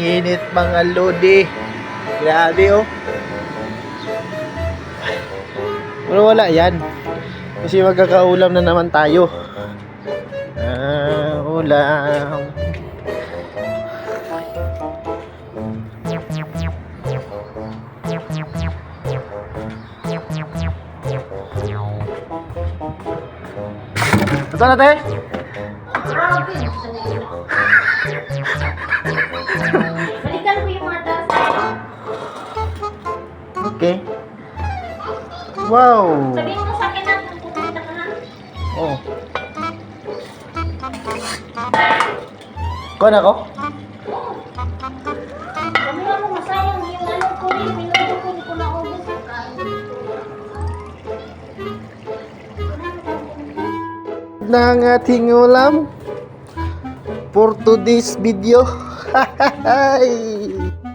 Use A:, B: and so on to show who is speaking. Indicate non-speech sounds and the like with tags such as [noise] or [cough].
A: Init mga lodi. Grabe oh. Pero wala yan. Kasi magkakaulam na naman tayo. Ah, ulam. Ito na, te?
B: Balikan
A: Okay. Wow!
B: Sabihin mo sa akin na kung pupunta ka na.
A: Oh. Kuha na ako?
B: Sabi nga mo masayang yung ano ko rin. Minuto ko hindi ko naubos yung kain.
A: ng ating ulam for today's video. [laughs] Hi!